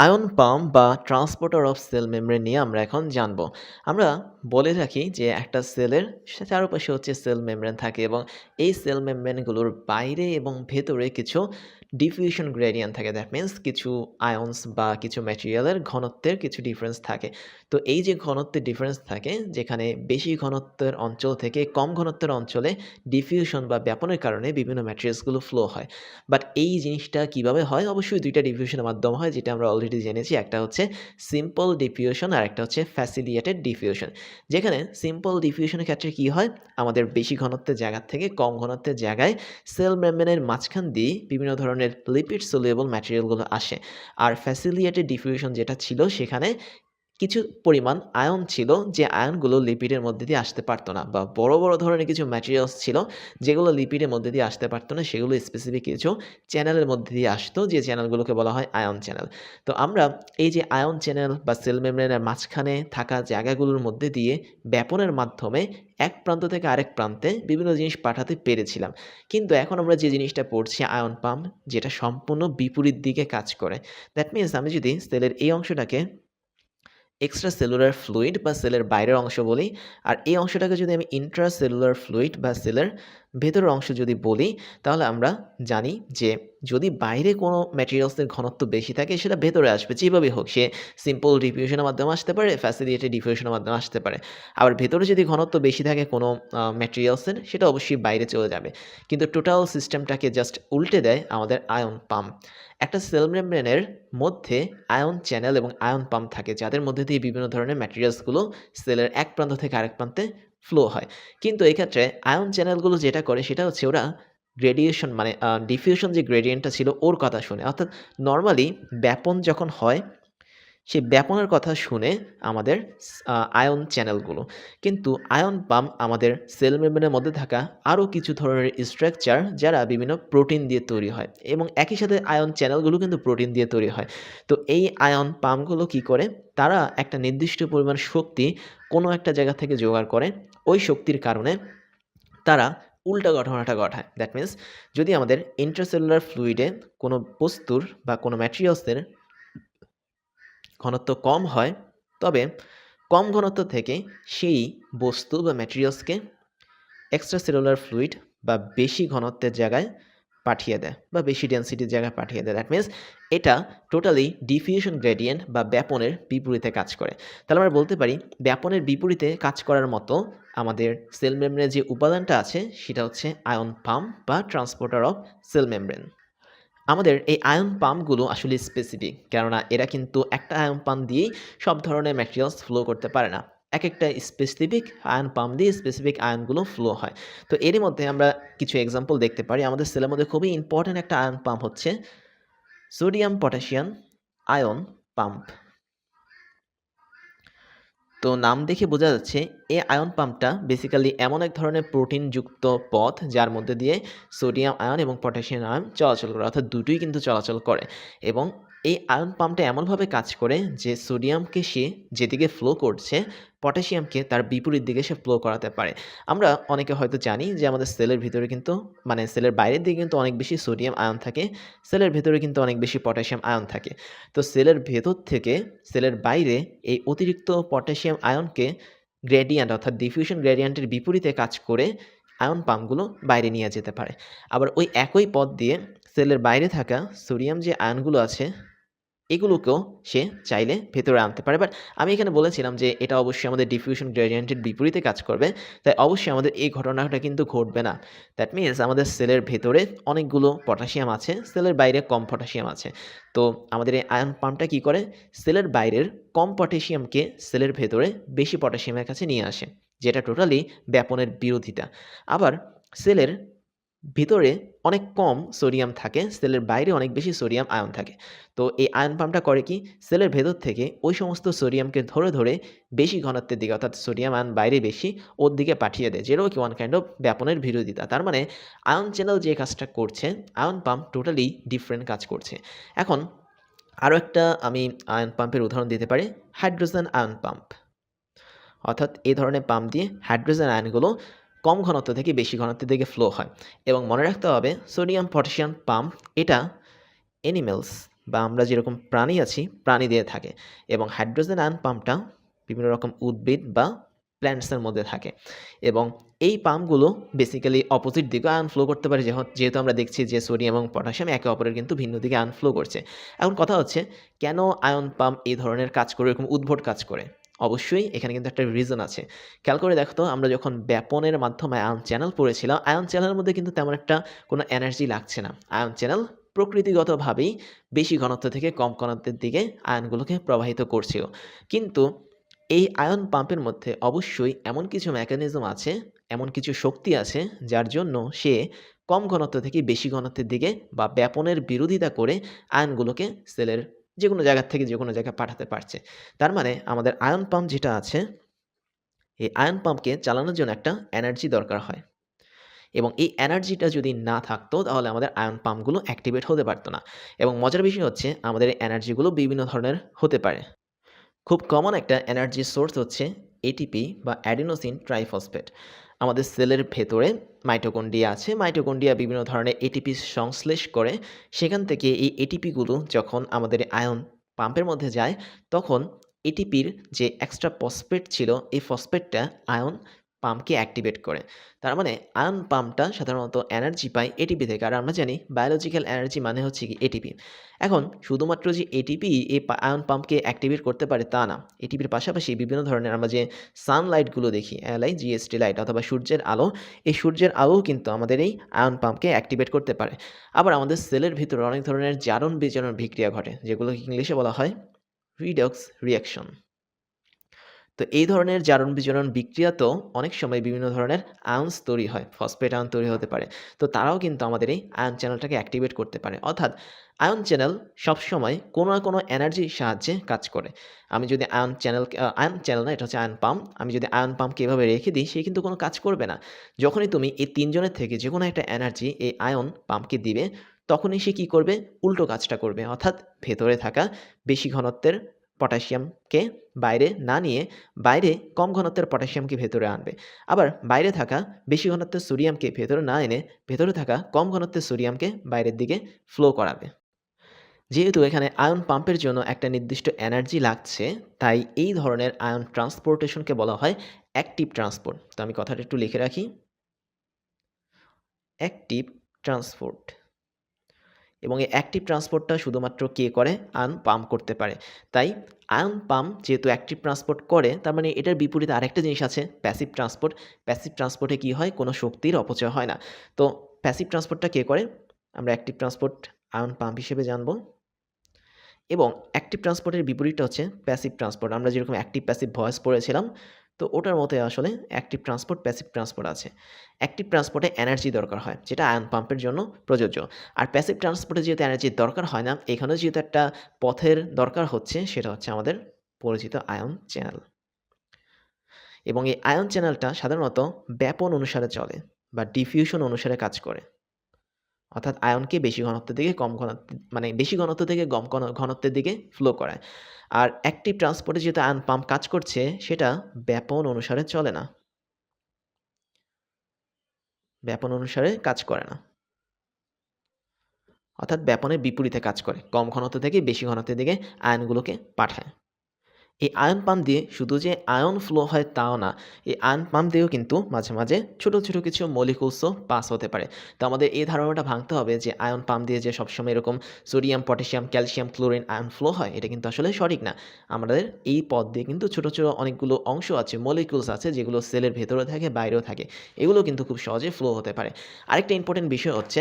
Ion pump বা transporter of cell membrane নিয়ে আমরা এখন জানব। আমরা বলে থাকি যে একটা সেলের চারপাশে হচ্ছে সেল মেমব্রেন থাকে এবং এই সেল মেমব্রেনগুলোর বাইরে এবং ভেতরে কিছু ডিফিউশন গ্রেডিয়েন্ট থাকে। দ্যাট মিন্স কিছু আয়ন্স বা কিছু ম্যাটেরিয়ালের ঘনত্বের কিছু ডিফারেন্স থাকে। তো এই যে ঘনত্বের ডিফারেন্স থাকে, যেখানে বেশি ঘনত্বের অঞ্চল থেকে কম ঘনত্বের অঞ্চলে ডিফিউশন বা ব্যাপনের কারণে বিভিন্ন ম্যাটেরিয়ালসগুলো ফ্লো হয়। বাট এই জিনিসটা কীভাবে হয়? অবশ্যই দুইটা ডিফিউশনের মাধ্যমে হয়, যেটা আমরা অলরেডি জেনেছি। একটা হচ্ছে সিম্পল ডিফিউশন আর একটা হচ্ছে ফ্যাসিলিয়েটেড ডিফিউশন যেখানে সিম্পল ডিফিউশনের ক্ষেত্রে কি হয়? আমাদের বেশি ঘনত্বের জায়গা থেকে কম ঘনত্বের জায়গায় সেল মেমব্রেনের মাঝখান দিয়ে বিভিন্ন ধরনের লিপিড সোলিয়েবল ম্যাটেরিয়ালগুলো আসে। আর ফ্যাসিলিয়েটেড ডিফিউশন যেটা ছিল সেখানে কিছু পরিমাণ আয়ন ছিল যে আয়নগুলো লিপিডের মধ্যে দিয়ে আসতে পারতো না বা বড় বড় ধরনের কিছু ম্যাটেরিয়ালস ছিল যেগুলো লিপিডের মধ্যে দিয়ে আসতে পারতো না, সেগুলো স্পেসিফিক কিছু চ্যানেলের মধ্যে দিয়ে আসতো যে চ্যানেলগুলোকে বলা হয় আয়ন চ্যানেল তো আমরা এই যে আয়ন চ্যানেল বা সেল মেমব্রেনের মাঝখানে থাকা জায়গাগুলোর মধ্যে দিয়ে ব্যাপনের মাধ্যমে এক প্রান্ত থেকে আরেক প্রান্তে বিভিন্ন জিনিস পাঠাতে পেরেছিলাম। কিন্তু এখন আমরা যে জিনিসটা পড়ছি আয়ন পাম্প যেটা সম্পূর্ণ বিপরীত দিকে কাজ করে। দ্যাট মিনস আমি যদি সেলের এই অংশটাকে এক্সট্রা সেলুলার ফ্লুইড বা সেলের বাইরের অংশ বলি, আর এই অংশটাকে যদি আমি ইন্ট্রা সেলুলার ফ্লুইড বা সেলের ভেতরের অংশ যদি বলি, তাহলে আমরা জানি যে যদি বাইরে কোনো ম্যাটেরিয়ালসের ঘনত্ব বেশি থাকে, সেটা ভেতরে আসবে। যেভাবে হোক, সে সিম্পল ডিফিউশনের মাধ্যমে আসতে পারে ফ্যাসিলিটেড ডিফিউশনের মাধ্যমে আসতে পারে। আবার ভেতরে যদি ঘনত্ব বেশি থাকে কোনো ম্যাটেরিয়ালসের সেটা অবশ্যই বাইরে চলে যাবে। কিন্তু টোটাল সিস্টেমটাকে জাস্ট উল্টে দেয় আমাদের আয়ন পাম্প একটা সেল মেমব্রেনের মধ্যে আয়ন চ্যানেল এবং আয়ন পাম্প থাকে, যাদের মধ্যে দিয়ে বিভিন্ন ধরনের ম্যাটেরিয়ালসগুলো সেলের এক প্রান্ত থেকে আরেক প্রান্তে ফ্লো হয়। কিন্তু এক্ষেত্রে আয়ন চ্যানেলগুলো যেটা করে সেটা হচ্ছে ওরা গ্রেডিয়েশন মানে ডিফিউশন যে গ্রেডিয়েন্টটা ছিল ওর কথা শুনে। অর্থাৎ নর্মালি ব্যাপন যখন হয় সেই ব্যাপনের কথা শুনে আমাদের আয়ন চ্যানেলগুলো। কিন্তু আয়ন পাম্প আমাদের সেল মেমব্রেনের মধ্যে থাকা আরও কিছু ধরনের স্ট্রাকচার যারা বিভিন্ন প্রোটিন দিয়ে তৈরি হয় এবং একই সাথে আয়ন চ্যানেলগুলো কিন্তু প্রোটিন দিয়ে তৈরি হয়। তো এই আয়ন পাম্পগুলো কি করে? তারা একটা নির্দিষ্ট পরিমাণ শক্তি কোনো একটা জায়গা থেকে জোগাড় করে। ওই শক্তির কারণে তারা উল্টা ঘটনাটা ঘটায়। দ্যাট মিন্স যদি আমাদের ইন্ট্রাসেলুলার ফ্লুইডে কোনো বস্তুর বা কোনো ম্যাটেরিয়ালসের ঘনত্ব কম হয়, তবে কম ঘনত্ব থেকে সেই বস্তু বা ম্যাটেরিয়ালসকে এক্সট্রা সেলুলার ফ্লুইড বা বেশি ঘনত্বের জায়গায় পাঠিয়ে দেয় বা বেশি ডেন্সিটির জায়গায় পাঠিয়ে দেয়। দ্যাট মিন্স এটা টোটালি ডিফিউশন গ্রেডিয়েন্ট বা ব্যাপনের বিপরীতে কাজ করে। তাহলে আমরা বলতে পারি, ব্যাপনের বিপরীতে কাজ করার মতো আমাদের সেল মেমব্রেনের যে উপাদানটা আছে, সেটা হচ্ছে আয়ন পাম্প বা ট্রান্সপোর্টার অফ সেল মেমব্রেন আমাদের এই আয়ন পাম্পগুলো আসলে স্পেসিফিক কেননা এরা কিন্তু একটা আয়ন পাম্প দিয়েই সব ধরনের ম্যাটেরিয়ালস ফ্লো করতে পারে না। এক একটা স্পেসিফিক আয়ন পাম্প দিয়ে স্পেসিফিক আয়নগুলো ফ্লো হয়। তো এরই মধ্যে আমরা কিছু এক্সাম্পল দেখতে পারি। আমাদের সেলের মধ্যে খুবই ইম্পর্ট্যান্ট একটা আয়ন পাম্প হচ্ছে সোডিয়াম পটাশিয়াম আয়ন পাম্প তো নাম দেখে বোঝা যাচ্ছে, এ আয়ন পাম্পটা বেসিক্যালি এমন এক ধরনের প্রোটিনযুক্ত পথ যার মধ্যে দিয়ে সোডিয়াম আয়ন এবং পটাশিয়াম আয়ন চলাচল করে, অর্থাৎ দুটোই কিন্তু চলাচল করে এবং এই আয়ন পাম্পটা এমনভাবে কাজ করে যে সোডিয়ামকে সে যেদিকে ফ্লো করছে, পটাশিয়ামকে তার বিপরীত দিকে সে ফ্লো করাতে পারে। আমরা অনেকে হয়তো জানি যে আমাদের সেলের ভিতরে কিন্তু মানে সেলের বাইরের দিকে কিন্তু অনেক বেশি সোডিয়াম আয়ন থাকে, সেলের ভেতরে কিন্তু অনেক বেশি পটাশিয়াম আয়ন থাকে। তো সেলের ভেতর থেকে, সেলের বাইরে এই অতিরিক্ত পটাশিয়াম আয়নকে গ্রেডিয়েন্ট অর্থাৎ ডিফিউশন গ্রেডিয়েন্টের বিপরীতে কাজ করে আয়ন পাম্পগুলো বাইরে নিয়ে যেতে পারে। আবার ওই একই পথ দিয়ে সেলের বাইরে থাকা সোডিয়াম যে আয়নগুলো আছে এগুলোকেও সে চাইলে ভেতরে আনতে পারে। বাট আমি এখানে বলেছিলাম যে এটা অবশ্যই আমাদের ডিফিউশন গ্রেডিয়েন্টের বিপরীতে কাজ করবে। তাই অবশ্যই আমাদের এই ঘটনাটা কিন্তু ঘটবে না। দ্যাট মিনস আমাদের সেলের ভেতরে অনেকগুলো পটাশিয়াম আছে সেলের বাইরে কম পটাশিয়াম আছে। তো আমাদের এই আয়ন পাম্পটা কী করে? সেলের বাইরের কম পটাশিয়ামকে সেলের ভেতরে বেশি পটাশিয়ামের কাছে নিয়ে আসে, যেটা টোটালি ব্যাপনের বিরোধিতা। আবার সেলের ভিতরে অনেক কম সোডিয়াম থাকে, সেলের বাইরে অনেক বেশি সোডিয়াম আয়ন থাকে। তো এই আয়ন পাম্পটা করে কি? সেলের ভেতর থেকে ওই সমস্ত সোডিয়ামকে ধরে ধরে বেশি ঘনত্বের দিকে, অর্থাৎ সোডিয়াম আয়ন বাইরে বেশি, ওর দিকে পাঠিয়ে দেয়। যেটাও কি ওয়ান কাইন্ড অফ ব্যাপনের বিরোধিতা। তার মানে আয়ন চ্যানেল যে কাজটা করছে, আয়ন পাম্প টোটালি ডিফারেন্ট কাজ করছে। এখন আরও একটা আমি আয়ন পাম্পের উদাহরণ দিতে পারি হাইড্রোজেন আয়ন পাম্প অর্থাৎ এই ধরনের পাম্প দিয়ে হাইড্রোজেন আয়নগুলো কম ঘনত্ব থেকে বেশি ঘনত্বের দিকে ফ্লো হয়। এবং মনে রাখতে হবে সোডিয়াম পটাশিয়াম পাম্প এটা অ্যানিমেলস বা আমরা যেরকম প্রাণী আছি, প্রাণী দিয়ে থাকে। এবং হাইড্রোজেন আয়ন পাম্পটা বিভিন্ন রকম উদ্ভিদ বা প্ল্যান্টসের মধ্যে থাকে। এবং এই পাম্পগুলো বেসিক্যালি অপোজিট দিকে আয়ন ফ্লো করতে পারে যেহেতু আমরা দেখছি যে সোডিয়াম এবং পটাশিয়াম একে অপরের কিন্তু ভিন্ন দিকে আয়ন ফ্লো করছে। এখন কথা হচ্ছে, কেন আয়ন পাম্প এই ধরনের কাজ করে, এরকম উদ্ভট কাজ করে? অবশ্যই এখানে কিন্তু একটা রিজন আছে। খেয়াল করে দেখো তো, আমরা যখন ব্যাপনের মাধ্যমে আয়ন চ্যানেল পড়েছিলাম, আয়ন চ্যানেলের মধ্যে কিন্তু তেমন একটা কোনো এনার্জি লাগছে না। আয়ন চ্যানেল প্রকৃতিগতভাবেই বেশি ঘনত্ব থেকে কম ঘনত্বের দিকে আয়নগুলোকে প্রবাহিত করছিল। কিন্তু এই আয়ন পাম্পের মধ্যে অবশ্যই এমন কিছু মেকানিজম আছে, এমন কিছু শক্তি আছে, যার জন্য সে কম ঘনত্ব থেকে বেশি ঘনত্বের দিকে বা ব্যাপনের বিরোধিতা করে আয়নগুলোকে সেলের যে কোনো জায়গার থেকে যে কোনো জায়গায় পাঠাতে পারছে। তার মানে আমাদের আয়ন পাম্প যেটা আছে, এই আয়ন পাম্পকে চালানোর জন্য একটা এনার্জি দরকার হয়। এবং এই এনার্জিটা যদি না থাকতো, তাহলে আমাদের আয়ন পাম্পগুলো অ্যাক্টিভেট হতে পারতো না। এবং মজার বিষয় হচ্ছে, আমাদের এই এনার্জিগুলো বিভিন্ন ধরনের হতে পারে। খুব কমন একটা এনার্জি সোর্স হচ্ছে এটিপি বা অ্যাডিনোসিন ট্রাইফসফেট আমাদের সেলের ভেতরে মাইটোকন্ডিয়া আছে। মাইটোকন্ডিয়া বিভিন্ন ধরনের এটিপি সংশ্লেষ করে। সেখান থেকে এই এটিপিগুলো যখন আমাদের আয়ন পাম্পের মধ্যে যায়, তখন এটিপির যে এক্সট্রা ফসফেট ছিল, এই ফসফেটটা আয়ন পাম্পকে অ্যাক্টিভেট করে। তার মানে আয়ন পাম্পটা সাধারণত এনার্জি পায় এটিপি থেকে। আর আমরা জানি বায়োলজিক্যাল এনার্জি মানে হচ্ছে কি এটিপি এখন শুধুমাত্র যে এটিপি এই আয়ন পাম্পকে অ্যাক্টিভেট করতে পারে তা না। এটিপির পাশাপাশি বিভিন্ন ধরনের আমরা যে সানলাইটগুলো দেখি এলআই জিএসটি লাইট অথবা সূর্যের আলো, এই সূর্যের আলোও কিন্তু আমাদের এই আয়ন পাম্পকে অ্যাক্টিভেট করতে পারে। আবার আমাদের সেলের ভিতরে অনেক ধরনের জারণ বিজারণ বিক্রিয়া ঘটে, যেগুলোকে ইংলিশে বলা হয় রিডক্স রিয়াকশন তো এই ধরনের জারণ বিজারণ বিক্রিয়াতেও অনেক সময় বিভিন্ন ধরনের আয়ন্স তৈরি হয় ফসফেট আয়ন তৈরি হতে পারে। তো তারাও কিন্তু আমাদের এই আয়ন চ্যানেলটাকে অ্যাক্টিভেট করতে পারে। অর্থাৎ আয়ন চ্যানেল সবসময় কোনো না কোনো এনার্জির সাহায্যে কাজ করে। আমি যদি আয়ন চ্যানেল আয়ন চ্যানেল না, এটা হচ্ছে আয়ন পাম্প আমি যদি আয়ন পাম্পকে এভাবে রেখে দিই, সে কিন্তু কোনো কাজ করবে না। যখনই তুমি এই তিনজনের থেকে যে কোনো একটা এনার্জি এই আয়ন পাম্পকে দিবে, তখনই সে কী করবে? উল্টো কাজটা করবে। অর্থাৎ ভেতরে থাকা বেশি ঘনত্বের পটাশিয়ামকে বাইরে না নিয়ে বাইরে কম ঘনত্বের পটাশিয়ামকে ভেতরে আনবে। আবার বাইরে থাকা বেশি ঘনত্বের সোডিয়ামকে ভেতরে না এনে ভেতরে থাকা কম ঘনত্বের সোডিয়ামকে বাইরের দিকে ফ্লো করাবে। যেহেতু এখানে আয়ন পাম্পের জন্য একটা নির্দিষ্ট এনার্জি লাগছে, তাই এই ধরনের আয়ন ট্রান্সপোর্টেশনকে বলা হয় অ্যাক্টিভ ট্রান্সপোর্ট তো আমি কথাটা একটু লিখে রাখি। অ্যাক্টিভ ট্রান্সপোর্ট এবং এই অ্যাক্টিভ ট্রান্সপোর্টটা শুধুমাত্র কে করে? আয়ন পাম্প করতে পারে। তাই আয়ন পাম্প যেহেতু অ্যাক্টিভ ট্রান্সপোর্ট করে, তার মানে এটার বিপরীতে আরেকটা জিনিস আছে প্যাসিভ ট্রান্সপোর্ট প্যাসিভ ট্রান্সপোর্টে কী হয়? কোনো শক্তির অপচয় হয় না। তো প্যাসিভ ট্রান্সপোর্টটা কে করে? আমরা অ্যাক্টিভ ট্রান্সপোর্ট আয়ন পাম্প হিসেবে জানব। এবং অ্যাক্টিভ ট্রান্সপোর্টের বিপরীতটা হচ্ছে প্যাসিভ ট্রান্সপোর্ট আমরা যেরকম অ্যাক্টিভ প্যাসিভ ভয়েস পড়েছিলাম তো ওটার মতে আসলে অ্যাক্টিভ ট্রান্সপোর্ট প্যাসিভ ট্রান্সপোর্ট আছে। অ্যাক্টিভ ট্রান্সপোর্টে এনার্জি দরকার হয়, যেটা আয়ন পাম্পের জন্য প্রযোজ্য। আর প্যাসিভ ট্রান্সপোর্টে যেহেতু এনার্জির দরকার হয় না, এখানেও যেহেতু একটা পথের দরকার হচ্ছে, সেটা হচ্ছে আমাদের পরিচিত আয়ন চ্যানেল এবং এই আয়ন চ্যানেলটা সাধারণত ব্যাপন অনুসারে চলে বা ডিফিউশন অনুসারে কাজ করে। অর্থাৎ আয়নকে বেশি ঘনত্বের দিকে কম ঘনত্ব মানে বেশি ঘনত্ব থেকে কম ঘনত্বের দিকে ফ্লো করায়। আর অ্যাক্টিভ ট্রান্সপোর্টে যেহেতু আয়ন পাম্প কাজ করছে, সেটা ব্যাপন অনুসারে চলে না। ব্যাপন অনুসারে কাজ করে না। অর্থাৎ ব্যাপনের বিপরীতে কাজ করে। কম ঘনত্ব থেকে বেশি ঘনত্বের দিকে আয়নগুলোকে পাঠায়। এই আয়ন পাম্প দিয়ে শুধু যে আয়ন ফ্লো হয় তাও না, এই আয়ন পাম্প দিয়েও কিন্তু মাঝে মাঝে ছোট ছোট কিছু মলিকুলসও পাস হতে পারে। তো আমাদের এই ধারণাটা ভাঙতে হবে যে আয়ন পাম্প দিয়ে যে সবসময় এরকম sodium potassium calcium chlorine ion flow হয়, এটা কিন্তু আসলে সঠিক না। আমাদের এই পথ দিয়ে কিন্তু ছোট ছোট অনেকগুলো অংশ আছে মলিকুলস আছে যেগুলো সেলের ভেতরে থাকে, বাইরেও থাকে। এগুলো কিন্তু খুব সহজে ফ্লো হতে পারে। আরেকটা ইম্পর্টেন্ট বিষয় হচ্ছে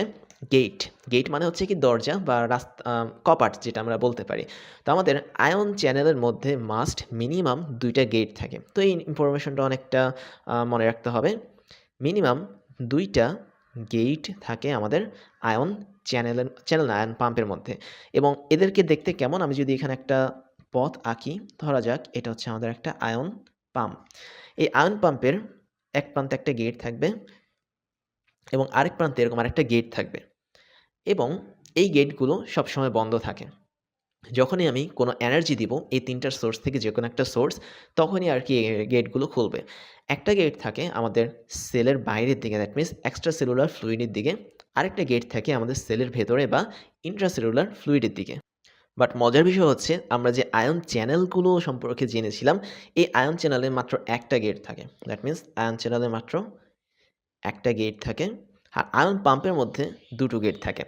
গেট গেট মানে হচ্ছে কি দরজা বা রাস্তা কপাট যেটা আমরা বলতে পারি। তো আমাদের আয়ন চ্যানেলের মধ্যে মাস্ট মিনিমাম দুইটা গেট থাকে। তো এই ইনফরমেশনটা অনেকটা মনে রাখতে হবে। মিনিমাম দুইটা গেট থাকে আমাদের আয়ন চ্যানেলের চ্যানেল আয়ন পাম্পের মধ্যে। এবং এদেরকে দেখতে কেমন? আমি যদি এখানে একটা পথ আঁকি, ধরা যাক, এটা হচ্ছে আমাদের একটা আয়ন পাম্প এই আয়ন পাম্পের এক প্রান্তে একটা গেট থাকবে এবং আরেক প্রান্তে এরকম আরেকটা গেট থাকবে। এবং এই গেটগুলো সবসময় বন্ধ থাকে। যখনই আমি কোনো এনার্জি দিব এই তিনটার সোর্স থেকে যে কোনো একটা সোর্স তখনই আর কি গেটগুলো খুলবে। একটা গেট থাকে আমাদের সেলের বাইরের দিকে দ্যাট মিনস এক্সট্রা সেলুলার ফ্লুইডের দিকে। আরেকটা গেট থাকে আমাদের সেলের ভেতরে বা ইন্ট্রাসেলুলার ফ্লুইডের দিকে। বাট মজার বিষয় হচ্ছে, আমরা যে আয়ন চ্যানেলগুলো সম্পর্কে জেনেছিলাম, এই আয়ন চ্যানেলে মাত্র একটা গেট থাকে। দ্যাট মিন্স আয়ন চ্যানেলে মাত্র একটা গেট থাকে। আর আয়ন পাম্পের মধ্যে দুটো গেট থাকে।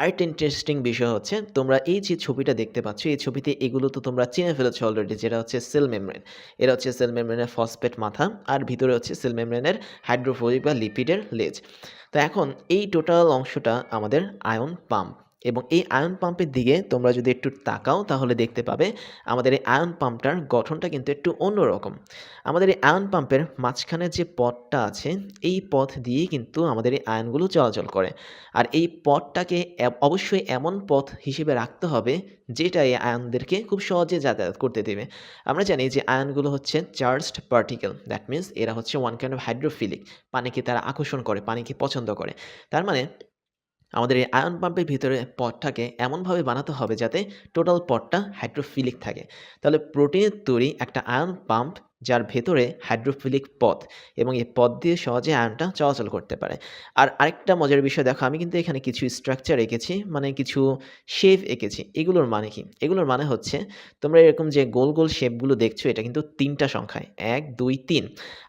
আরেকটা ইন্টারেস্টিং বিষয় হচ্ছে, তোমরা এই যে ছবিটা দেখতে পাচ্ছ, এই ছবিতে এগুলো তো তোমরা চিনে ফেলেছো অলরেডি যেটা হচ্ছে সেল মেমরেন এরা হচ্ছে সেল মেমব্রেনের ফসফেট মাথা, আর ভিতরে হচ্ছে সেল মেমব্রেনের হাইড্রোফোবিক বা লিপিডের লেজ তো এখন এই টোটাল অংশটা আমাদের আয়ন পাম্প এবং এই আয়ন পাম্পের দিকে তোমরা যদি একটু তাকাও, তাহলে দেখতে পাবে আমাদের এই আয়ন পাম্পটার গঠনটা কিন্তু একটু অন্যরকম। আমাদের এই আয়ন পাম্পের মাঝখানে যে পথটা আছে, এই পথ দিয়েই কিন্তু আমাদের এই আয়নগুলো চলাচল করে। আর এই পথটাকে অবশ্যই এমন পথ হিসেবে রাখতে হবে, যেটা এই আয়নদেরকে খুব সহজে যাতায়াত করতে দেবে। আমরা জানি যে আয়নগুলো হচ্ছে চার্জড পার্টিকেল দ্যাট মিন্স এরা হচ্ছে ওয়ান কাইন্ড অফ হাইড্রোফিলিক পানিকে তারা আকর্ষণ করে, পানিকে পছন্দ করে। তার মানে আমাদের এই আয়ন পাম্পের ভিতরে পটটাকে এমনভাবে বানাতে হবে যাতে টোটাল পটটা হাইড্রোফিলিক থাকে। তাহলে প্রোটিনের তৈরি একটা আয়ন পাম্প যার ভেতরে হাইড্রোফিলিক পথ এবং এই পথ দিয়ে সহজে আয়নটা চলাচল করতে পারে। আর আরেকটা মজার বিষয় দেখো, আমি কিন্তু এখানে কিছু স্ট্রাকচার এঁকেছি মানে কিছু শেপ এঁকেছি। এগুলোর মানে কি? এগুলোর মানে হচ্ছে, তোমরা এরকম যে গোল গোল শেপগুলো দেখছ, এটা কিন্তু তিনটা সংখ্যায়, এক, দুই, তিন।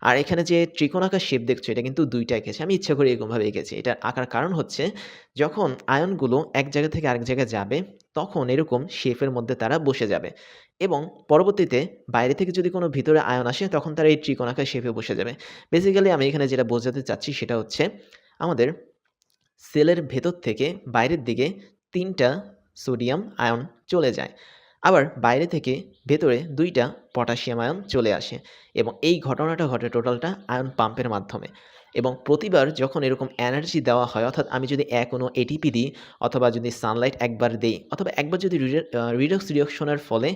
আর এখানে যে ত্রিকোণাকার শেপ দেখছ, এটা কিন্তু দুইটা এঁকেছি। আমি ইচ্ছা করে এরকমভাবে এঁকেছি। এটা আঁকার কারণ হচ্ছে, যখন আয়নগুলো এক জায়গা থেকে আরেক জায়গায় যাবে, তখন এরকম শেপের মধ্যে তারা বসে যাবে। এবং পরবর্তীতে বাইরে থেকে যদি কোনো ভিতরে আয়ন আসে, তখন তারা এই ত্রিকোণাকার শেপে বসে যাবে। বেসিক্যালি আমি এখানে যেটা বোঝাতে চাচ্ছি সেটা হচ্ছে আমাদের সেলের ভেতর থেকে বাইরের দিকে তিনটা সোডিয়াম আয়ন চলে যায়। আবার বাইরে থেকে ভেতরে দুইটা পটাশিয়াম আয়ন চলে আসে এবং এই ঘটনাটা ঘটে টোটালটা আয়ন পাম্পের মাধ্যমে। এবং প্রতিবার যখন এরকম এনার্জি দেওয়া হয়, অর্থাৎ আমি যদি এক কোনো এটিপি দিই, অথবা যদি সানলাইট একবার দেই, অথবা একবার যদি রিডক্স রিয়াকশনের ফলে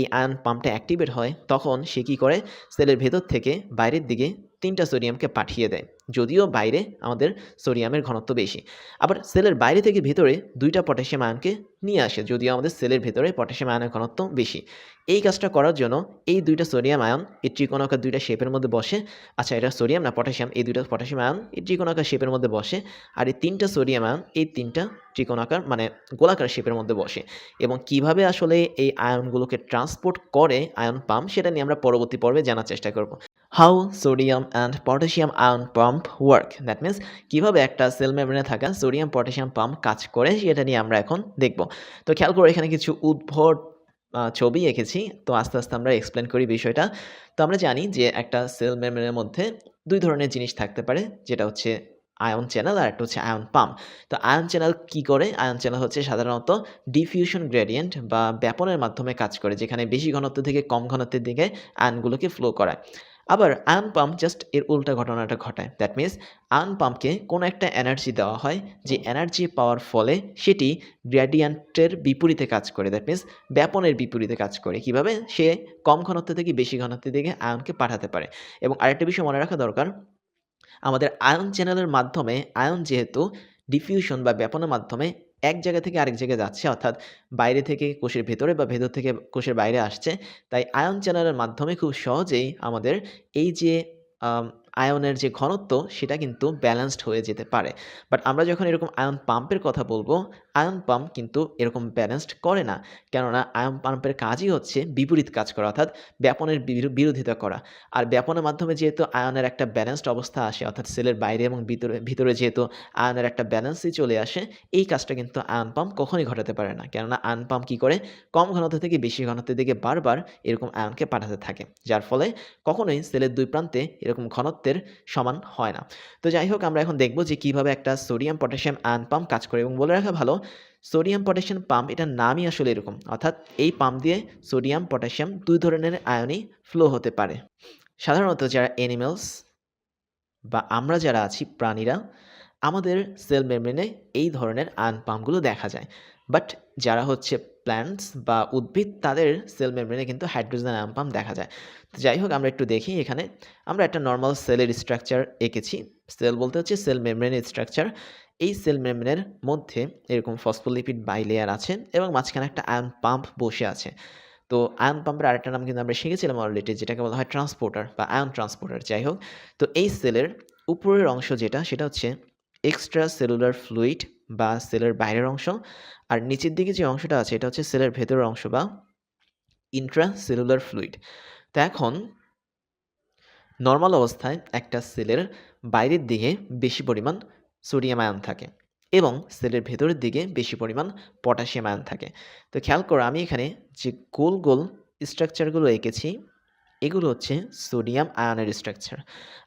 এই আয়ন পাম্পটা অ্যাক্টিভেট হয়, তখন সে কী করে? সেলের ভেতর থেকে বাইরের দিকে তিনটা সোডিয়ামকে পাঠিয়ে দেয়, যদিও বাইরে আমাদের সোডিয়ামের ঘনত্ব বেশি। আবার সেলের বাইরে থেকে ভেতরে দুইটা পটাশিয়াম আয়নকে নিয়ে আসে, যদিও আমাদের সেলের ভেতরে পটাশিয়াম আয়নের ঘনত্ব বেশি। এই কাজটা করার জন্য এই দুইটা সোডিয়াম আয়ন এই ত্রিকোণাকার দুইটা শেপের মধ্যে বসে আচ্ছা এটা সোডিয়াম না পটাশিয়াম, এই দুইটা পটাশিয়াম আয়ন এই ত্রিকোণাকার শেপের মধ্যে বসে, আর এই তিনটা সোডিয়াম আয়ন এই তিনটা ত্রিকোণাকার মানে গোলাকার শেপের মধ্যে বসে। এবং কীভাবে আসলে এই আয়নগুলোকে ট্রান্সপোর্ট করে আয়ন পাম্প সেটা নিয়ে আমরা পরবর্তী পর্বে জানার চেষ্টা করব। How sodium and potassium ion pump work. That means কীভাবে একটা সেল মেমব্রেনে থাকা সোডিয়াম, পটাশিয়াম পাম্প কাজ করে সেটা নিয়ে আমরা এখন দেখব। তো খেয়াল করে এখানে কিছু উদ্ভট ছবি এঁকেছি। তো আস্তে আস্তে আমরা এক্সপ্লেন করি বিষয়টা। তো আমরা জানি যে একটা সেল মেমব্রেনের মধ্যে দুই ধরনের জিনিস থাকতে পারে। যেটা হচ্ছে আয়ন চ্যানেল আর একটা হচ্ছে আয়ন পাম্প। তো আয়ন চ্যানেল কি করে? আয়ন চ্যানেল হচ্ছে সাধারণত ডিফিউশন গ্রেডিয়েন্ট বা ব্যাপনের মাধ্যমে কাজ করে, যেখানে বেশি ঘনত্ব থেকে কম ঘনত্বের দিকে আয়নগুলোকে ফ্লো করায়। আবার আয়ন পাম্প জাস্ট এর উল্টা ঘটনাটা ঘটায়। দ্যাট মিন্স আয়ন পাম্পকে কোনো একটা এনার্জি দেওয়া হয়, যে এনার্জি পাওয়ার ফলে সেটি গ্র্যাডিয়ান্টের বিপরীতে কাজ করে। দ্যাট মিন্স ব্যাপনের বিপরীতে কাজ করে। কীভাবে? সে কম ঘনত্ব থেকে বেশি ঘনত্ব দিকে আয়নকে পাঠাতে পারে। এবং আরেকটা বিষয় মনে রাখা দরকার, আমাদের আয়ন চ্যানেলের মাধ্যমে আয়ন যেহেতু ডিফিউশন বা ব্যাপনের মাধ্যমে এক জায়গা থেকে আরেক জায়গায় যাচ্ছে, অর্থাৎ বাইরে থেকে কোষের ভেতরে বা ভেতর থেকে কোষের বাইরে আসছে। তাই আয়ন চ্যানেলের মাধ্যমে খুব সহজেই আমাদের এই যে আয়নের যে ঘনত্ব, সেটা কিন্তু ব্যালেন্সড হয়ে যেতে পারে। বাট আমরা যখন এরকম আয়ন পাম্পের কথা বলব আয়ন পাম্প কিন্তু এরকম ব্যালেন্সড করে না। কেননা আয়ন পাম্পের কাজই হচ্ছে বিপরীত কাজ করা, অর্থাৎ ব্যাপনের বিরো- বিরোধিতা করা। আর ব্যাপনের মাধ্যমে যেহেতু আয়নের একটা ব্যালেন্সড অবস্থা আসে, অর্থাৎ সেলের বাইরে এবং ভিতরে ভিতরে যেহেতু আয়নের একটা ব্যালেন্সই চলে আসে, এই কাজটা কিন্তু আয়ন পাম্প কখনোই ঘটাতে পারে না। কেননা আয়ন পাম্প কী করে? কম ঘনত্ব থেকে বেশি ঘনত্বের দিকে বারবার এরকম আয়নকে পাঠাতে থাকে, যার ফলে কখনোই সেলের দুই প্রান্তে এরকম ঘনত্বের সমান হয় না। তো যাই হোক, আমরা এখন দেখব যে কীভাবে একটা সোডিয়াম পটাশিয়াম আয়ন পাম্প কাজ করে। এবং বলে রাখা ভালো সোডিয়াম পটাশিয়াম পাম্প এটার নামই আসলে এরকম। অর্থাৎ এই পাম্প দিয়ে সোডিয়াম, পটাশিয়াম দুই ধরনের আয়নই ফ্লো হতে পারে। সাধারণত যারা অ্যানিমেলস বা আমরা যারা আছি, প্রাণীরা, আমাদের সেল মেমব্রেনে এই ধরনের আয়ন পাম্পগুলো দেখা যায়। বাট যারা হচ্ছে প্ল্যান্টস বা উদ্ভিদ, তাদের সেল মেমব্রেনে কিন্তু হাইড্রোজেন আয়ন পাম্প দেখা যায়। তো যাই হোক, আমরা একটু দেখি এখানে। আমরা একটা নর্মাল সেলের স্ট্রাকচার এঁকেছি। সেল বলতে হচ্ছে সেল মেমব্রেনের স্ট্রাকচার এই সেল মেমব্রেনের মধ্যে এরকম ফসফোলিপিড বাইলেয়ার আছে এবং মাঝখানে একটা আয়ন পাম্প বসে আছে। তো আয়ন পাম্পের আরেকটা নাম কিন্তু আমরা শিখেছিলাম অলরেডি যেটাকে বলা হয় ট্রান্সপোর্টার বা আয়ন ট্রান্সপোর্টার যাই হোক। তো এই সেলের উপরের অংশ যেটা, সেটা হচ্ছে এক্সট্রা সেলুলার ফ্লুইড বা সেলের বাইরের অংশ। আর নিচের দিকে যে অংশটা আছে, এটা হচ্ছে সেলের ভেতরের অংশ বা ইন্ট্রাসেলুলার ফ্লুইড তো এখন নর্মাল অবস্থায় একটা সেলের বাইরের দিকে বেশি পরিমাণ সোডিয়াম আয়ন থাকে এবং সেলের ভেতরের দিকে বেশি পরিমাণ পটাশিয়াম আয়ন থাকে। তো খেয়াল করো, আমি এখানে যে গোল গোল স্ট্রাকচারগুলো এঁকেছি, এগুলো হচ্ছে সোডিয়াম আয়নের স্ট্রাকচার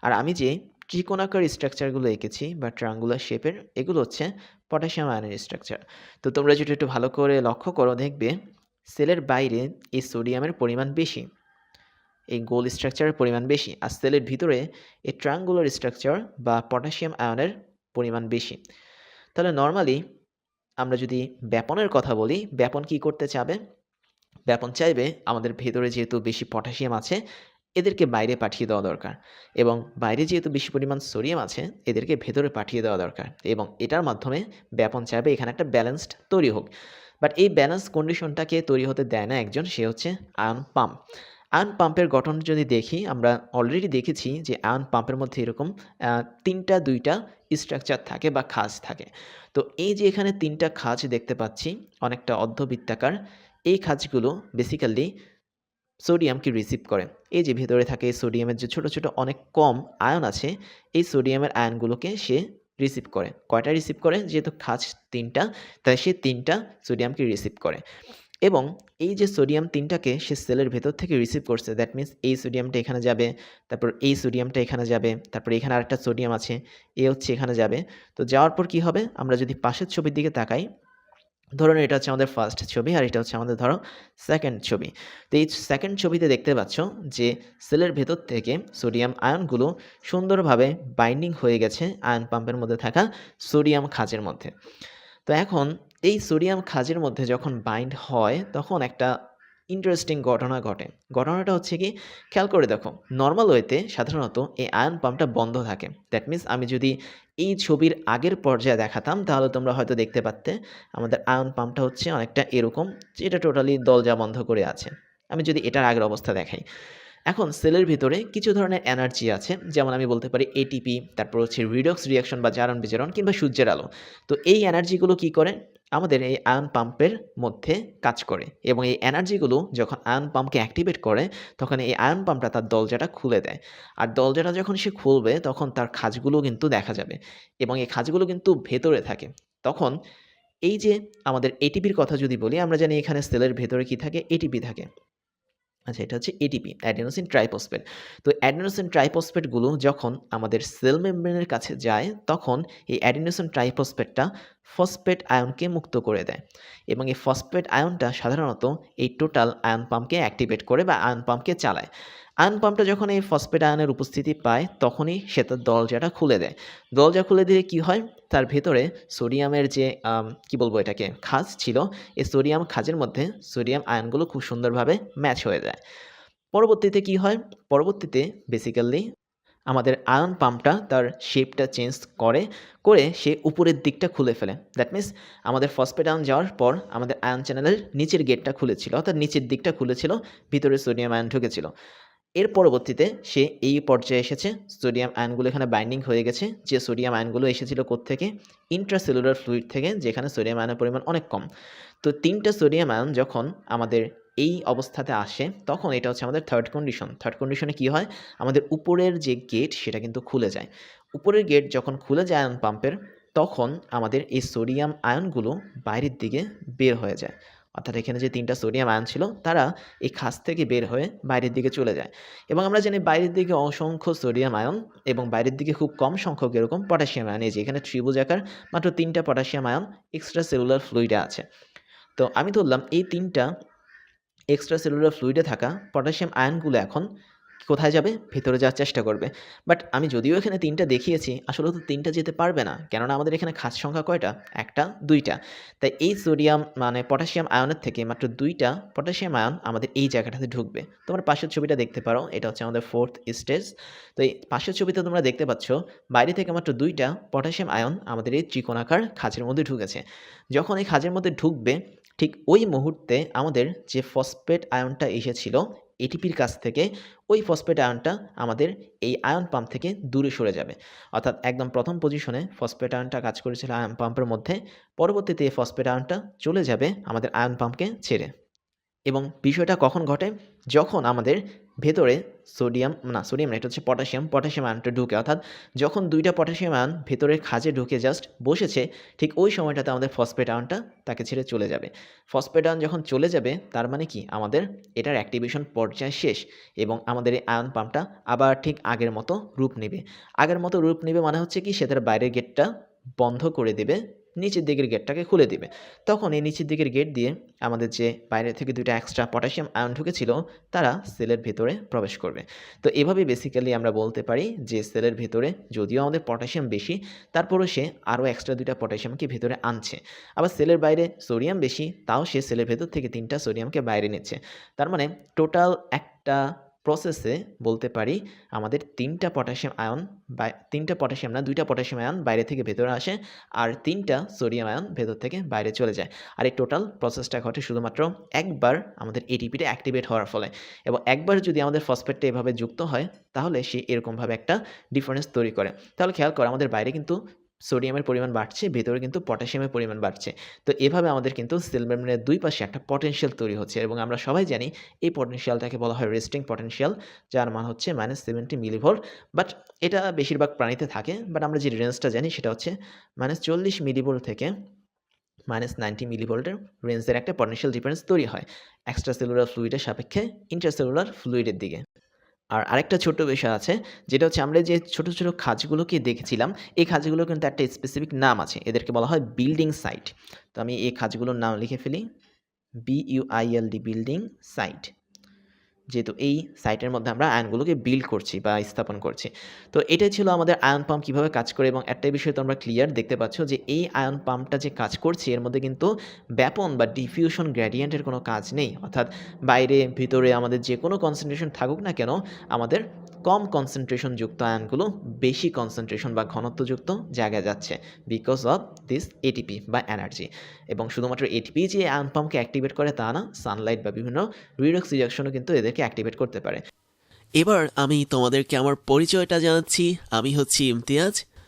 আর আমি যে ত্রিকোণাকার স্ট্রাকচারগুলো এঁকেছি বা ট্রাঙ্গুলার শেপের এগুলো হচ্ছে পটাশিয়াম আয়নের স্ট্রাকচার তো তোমরা যদি একটু ভালো করে লক্ষ্য করো, দেখবে সেলের বাইরে এই সোডিয়ামের পরিমাণ বেশি, এই গোল স্ট্রাকচারের পরিমাণ বেশি, আর সেলের ভিতরে এই ট্রাঙ্গুলার স্ট্রাকচার বা পটাশিয়াম আয়নের পরিমাণ বেশি। তাহলে নর্মালি আমরা যদি ব্যাপনের কথা বলি, ব্যাপন কি করতে চাবে? ব্যাপন চাইবে আমাদের ভেতরে যেহেতু বেশি পটাশিয়াম আছে, এদেরকে বাইরে পাঠিয়ে দেওয়া দরকার। এবং বাইরে যেহেতু বেশি পরিমাণ সোডিয়াম আছে, এদেরকে ভেতরে পাঠিয়ে দেওয়া দরকার। এবং এটার মাধ্যমে ব্যাপন চাইবে, এখানে একটা ব্যালেন্সড তৈরি হোক। বাট এই ব্যালেন্স কন্ডিশনটাকে তৈরি হতে দেয় না একজন, সে হচ্ছে আয়ন পাম্প আয়ন পাম্পের গঠন যদি দেখি, আমরা অলরেডি দেখেছি যে আয়ন পাম্পের মধ্যে এরকম তিনটা, দুইটা স্ট্রাকচার থাকে বা খাঁজ থাকে। তো এই যে এখানে তিনটা খাঁজ দেখতে পাচ্ছি, অনেকটা অর্ধবৃত্তাকার, এই খাঁজগুলো বেসিক্যালি সোডিয়ামকে রিসিভ করে। এই যে ভেতরে থাকে সোডিয়ামের যে ছোট ছোট অনেক কম আয়ন আছে, এই সোডিয়ামের আয়নগুলোকে সে রিসিভ করে। কয়টা রিসিভ করে? যেহেতু খাঁজ তিনটা, তাই সে তিনটা সোডিয়ামকে রিসিভ করে। এবং এই যে সোডিয়াম তিনটাকে সে সেলের ভেতর থেকে রিসিভ করছে দ্যাট মিন্স এই সোডিয়ামটা এখানে যাবে, তারপর এই সোডিয়ামটা এখানে যাবে, তারপর এখানে আরেকটা সোডিয়াম আছে, এ হচ্ছে এখানে যাবে। তো যাওয়ার পর কি হবে? আমরা যদি পাশের ছবির দিকে তাকাই, ধরুন এটা হচ্ছে আমাদের ফার্স্ট ছবি আর এটা হচ্ছে আমাদের ধরো সেকেন্ড ছবি। তো এই সেকেন্ড ছবিতে দেখতে পাচ্ছ যে সেলের ভেতর থেকে সোডিয়াম আয়নগুলো সুন্দরভাবে বাইন্ডিং হয়ে গেছে, আয়ন পাম্পের মধ্যে থাকা সোডিয়াম খাঁচের মধ্যে। তো এখন এই সোডিয়াম খাঁজের মধ্যে যখন বাইন্ড হয়, তখন একটা ইন্টারেস্টিং ঘটনা ঘটে। ঘটনাটা হচ্ছে কি, খেয়াল করে দেখো নর্মাল ওয়েতে সাধারণত এই আয়ন পাম্পটা বন্ধ থাকে। দ্যাট মিন্স আমি যদি এই ছবির আগের পর্যায়ে দেখাতাম, তাহলে তোমরা হয়তো দেখতে পারতে, আমাদের আয়ন পাম্পটা হচ্ছে অনেকটা এরকম, যেটা টোটালি দরজা বন্ধ করে আছে। আমি যদি এটার আগের অবস্থা দেখাই। এখন সেলের ভিতরে কিছু ধরনের এনার্জি আছে, যেমন আমি বলতে পারি এটিপি তারপর হচ্ছে রিডক্স রিয়াকশন বা জারণ বিজারণ কিংবা সূর্যের আলো। তো এই এনার্জিগুলো কি করে? আমাদের এই আয়ন পাম্পের মধ্যে কাজ করে এবং এই এনার্জিগুলো যখন আয়ন পাম্পকে অ্যাক্টিভেট করে, তখন এই আয়ন পাম্পটা তার দলজাটা খুলে দেয়। আর দলজাটা যখন সে খুলবে, তখন তার খাজগুলো কিন্তু দেখা যাবে এবং এই খাজগুলো কিন্তু ভেতরে থাকে। তখন এই যে আমাদের এটিপির কথা যদি বলি, আমরা জানি এখানে সেলের ভেতরে কি থাকে? এটিপি থাকে। আচ্ছা এটা হচ্ছে এটিপি অ্যাডেনোসিন ট্রাইফসফেট তো অ্যাডেনোসিন ট্রাইপোসফেটগুলো যখন আমাদের সেল মেমব্রেনের কাছে যায়, তখন এই অ্যাডেনোসিন ট্রাইপোসফেটটা ফসফেট আয়নকে মুক্ত করে দেয়। এবং এই ফসফেট আয়নটা সাধারণত এই টোটাল আয়ন পাম্পকে অ্যাক্টিভেট করে বা আয়ন পাম্পকে চালায়। আয়ন পাম্পটা যখন এই ফসফেট আয়নের উপস্থিতি পায়, তখনই সে তার দরজাটা খুলে দেয়। দরজা খুলে দিলে কি হয়? তার ভেতরে সোডিয়ামের যে কি বলব এটাকে, খাজ ছিল এই সোডিয়াম খাজের মধ্যে সোডিয়াম আয়নগুলো খুব সুন্দরভাবে ম্যাচ হয়ে যায়। পরবর্তীতে কি হয়? পরবর্তীতে বেসিক্যালি আমাদের আয়ন পাম্পটা তার শেপটা চেঞ্জ করে করে সে উপরের দিকটা খুলে ফেলে। দ্যাট মিন্স আমাদের ফসফেট আয়ন যাওয়ার পর আমাদের আয়ন চ্যানেলের নিচের গেটটা খুলেছিল, অর্থাৎ নিচের দিকটা খুলেছিল, ভিতরে সোডিয়াম আয়ন ঢুকেছিল। এর পরবর্তীতে সে এই পর্যায়ে এসেছে। সোডিয়াম আয়নগুলো এখানে বাইন্ডিং হয়ে গেছে। যে সোডিয়াম আয়নগুলো এসেছিল থেকে ইন্ট্রাসেলুলার ফ্লুইড থেকে, যেখানে সোডিয়াম আয়নের পরিমাণ অনেক কম। তো তিনটা সোডিয়াম আয়ন যখন আমাদের এই অবস্থাতে আসে, তখন এটা হচ্ছে আমাদের থার্ড কন্ডিশন থার্ড কন্ডিশনে কি হয়? আমাদের উপরের যে গেট সেটা কিন্তু খুলে যায়। উপরের গেট যখন খুলে যায় আয়ন পাম্পের তখন আমাদের এই সোডিয়াম আয়নগুলো বাইরের দিকে বের হয়ে যায়। অর্থাৎ এখানে যে তিনটা সোডিয়াম আয়ন ছিল, তারা এই খাস থেকে বের হয়ে বাইরের দিকে চলে যায়। এবং আমরা জানি বাইরের দিকে অসংখ্য সোডিয়াম আয়ন এবং বাইরের দিকে খুব কম সংখ্যক এরকম পটাশিয়াম আয়ন। এই এখানে ত্রিভুজ আকার, মাত্র তিনটা পটাশিয়াম আয়ন এক্সট্রা সেলুলার ফ্লুইডে আছে। তো আমি ধরলাম এই তিনটা এক্সট্রা সেলুলার ফ্লুইডে থাকা পটাশিয়াম আয়নগুলো এখন কোথায় যাবে? ভেতরে যাওয়ার চেষ্টা করবে। বাট আমি যদিও এখানে তিনটা দেখিয়েছি, আসলে তো তিনটা যেতে পারবে না। কেননা আমাদের এখানে খাস সংখ্যা কয়টা? একটা, দুইটা। তাই এই সোডিয়াম মানে পটাশিয়াম আয়নের থেকে মাত্র দুইটা পটাশিয়াম আয়ন আমাদের এই জায়গাটাতে ঢুকবে। তোমরা পাশের ছবিটা দেখতে পারো, এটা হচ্ছে আমাদের ফোর্থ স্টেজ তো এই পাশের ছবিতে তোমরা দেখতে পাচ্ছ, বাইরে থেকে মাত্র দুইটা পটাশিয়াম আয়ন আমাদের এই ত্রিকোণাকার খাঁজের মধ্যে ঢুকেছে। যখন এই খাঁজের মধ্যে ঢুকবে, ঠিক ওই মুহূর্তে আমাদের যে ফসফেট আয়নটা এসেছিল এটিপির কাছ থেকে ওই ফসফেট আয়নটা আমাদের এই আয়ন পাম্প থেকে দূরে সরে যাবে। অর্থাৎ একদম প্রথম পজিশনে ফসফেট আয়নটা কাজ করেছিল আয়ন পাম্পের মধ্যে। পরবর্তীতে এই ফসফেট আয়নটা চলে যাবে আমাদের আয়ন পাম্পকে ছেড়ে। এবং বিষয়টা কখন ঘটে? যখন আমাদের ভেতরে সোডিয়াম, না সোডিয়াম না, এটা হচ্ছে পটাশিয়াম পটাশিয়াম আয়নটা ঢুকে, অর্থাৎ যখন দুইটা পটাশিয়াম আয়ন ভেতরের খাঁজে ঢুকে জাস্ট বসেছে, ঠিক ওই সময়টাতে আমাদের ফসফেট আয়নটা তাকে ছেড়ে চলে যাবে। ফসফেট আয়ন যখন চলে যাবে, তার মানে কি? আমাদের এটার অ্যাক্টিভেশন পর্যায় শেষ এবং আমাদের এই আয়ন পাম্পটা আবার ঠিক আগের মতো রূপ নেবে। আগের মতো রূপ নেবে মানে হচ্ছে কি? সে তার বাইরের গেটটা বন্ধ করে দেবে নিচের দিকের গেটটাকে খুলে দিবে। তখন এই নিচের দিকের গেট দিয়ে আমাদের যে বাইরে থেকে দুইটা এক্সট্রা পটাশিয়াম আয়ন ঢুকেছিল, তারা সেলের ভেতরে প্রবেশ করবে। তো এভাবে বেসিক্যালি আমরা বলতে পারি যে সেলের ভেতরে যদিও আমাদের পটাশিয়াম বেশি, তারপরও সে আরও এক্সট্রা দুইটা পটাশিয়ামকে ভেতরে আনছে। আবার সেলের বাইরে সোডিয়াম বেশি, তাও সে সেলের ভেতর থেকে তিনটা সোডিয়ামকে বাইরে নিচ্ছে। তার মানে টোটাল একটা প্রসেসে বলতে পারি, আমাদের তিনটা পটাশিয়াম আয়ন বা তিনটা পটাশিয়াম না, দুইটা পটাশিয়াম আয়ন বাইরে থেকে ভেতরে আসে আর তিনটা সোডিয়াম আয়ন ভেতর থেকে বাইরে চলে যায়। আর এই টোটাল প্রসেসটা ঘটে শুধুমাত্র একবার আমাদের এটিপিটা অ্যাক্টিভেট হওয়ার ফলে এবং একবার যদি আমাদের ফসফেটটা এভাবে যুক্ত হয়, তাহলে সে এরকমভাবে একটা ডিফারেন্স তৈরি করে। তাহলে খেয়াল করো, আমাদের বাইরে কিন্তু সোডিয়ামের পরিমাণ বাড়ছে, ভেতরে কিন্তু পটাশিয়ামের পরিমাণ বাড়ছে। তো এভাবে আমাদের কিন্তু সেল মেমব্রেনের দুই পাশে একটা পটেনশিয়াল তৈরি হচ্ছে এবং আমরা সবাই জানি এই পটেনশিয়ালটাকে বলা হয় রেস্টিং পটেনশিয়াল যার মান হচ্ছে মাইনাস সেভেন্টি মিলিভোল্ট বাট এটা বেশিরভাগ প্রাণীতে থাকে বাট আমরা যে রেঞ্জটা জানি সেটা হচ্ছে মাইনাস চল্লিশ মিলিভোল্ট থেকে মাইনাস নাইনটি মিলিভোল্টের রেঞ্জের একটা পটেনশিয়াল ডিফারেন্স তৈরি হয় এক্সট্রা সেলুলার ফ্লুইডের সাপেক্ষে ইন্টারসেলুলার ফ্লুইডের দিকে। আর আরেকটা ছোট বিষয় আছে, যেটা হচ্ছে আমরা যে ছোট ছোট খাঁজগুলোকে দেখেছিলাম, এই খাঁজগুলো কিন্তু একটা স্পেসিফিক নাম আছে, এদেরকে বলা হয় বিল্ডিং সাইট তো আমি এই খাঁজগুলোর নাম লিখে ফেলি বিইউআইএলডি বিল্ডিং সাইট যেহেতু এই সাইটের মধ্যে আমরা আয়নগুলোকে বিল্ড করছি বা স্থাপন করছি। তো এটাই ছিল আমাদের আয়ন পাম্প কীভাবে কাজ করে এবং একটাই বিষয় তো আমরা ক্লিয়ার দেখতে পাচ্ছ যে এই আয়ন পাম্পটা যে কাজ করছে, এর মধ্যে কিন্তু ব্যাপন বা ডিফিউশন গ্র্যাডিয়েন্টের কোনো কাজ নেই। অর্থাৎ বাইরে, ভিতরে আমাদের যে কোনো কনসেন্ট্রেশন থাকুক না কেন, আমাদের কম কনসেন্ট্রেশন যুক্ত আয়নগুলো বেশি কনসেন্ট্রেশন বা ঘনত্বযুক্ত জায়গায় যাচ্ছে বিকজ অফ দিস এটিপি বা এনার্জি এবং শুধুমাত্র এটিপি যে আয়ন পাম্পকে অ্যাক্টিভেট করে তা না সানলাইট বা বিভিন্ন রিডক্স রিজাকশনও কিন্তু এদেরকে অ্যাক্টিভেট করতে পারে। এবার আমি তোমাদেরকে আমার পরিচয়টা জানাচ্ছি। আমি হচ্ছি ইমতিয়াজ।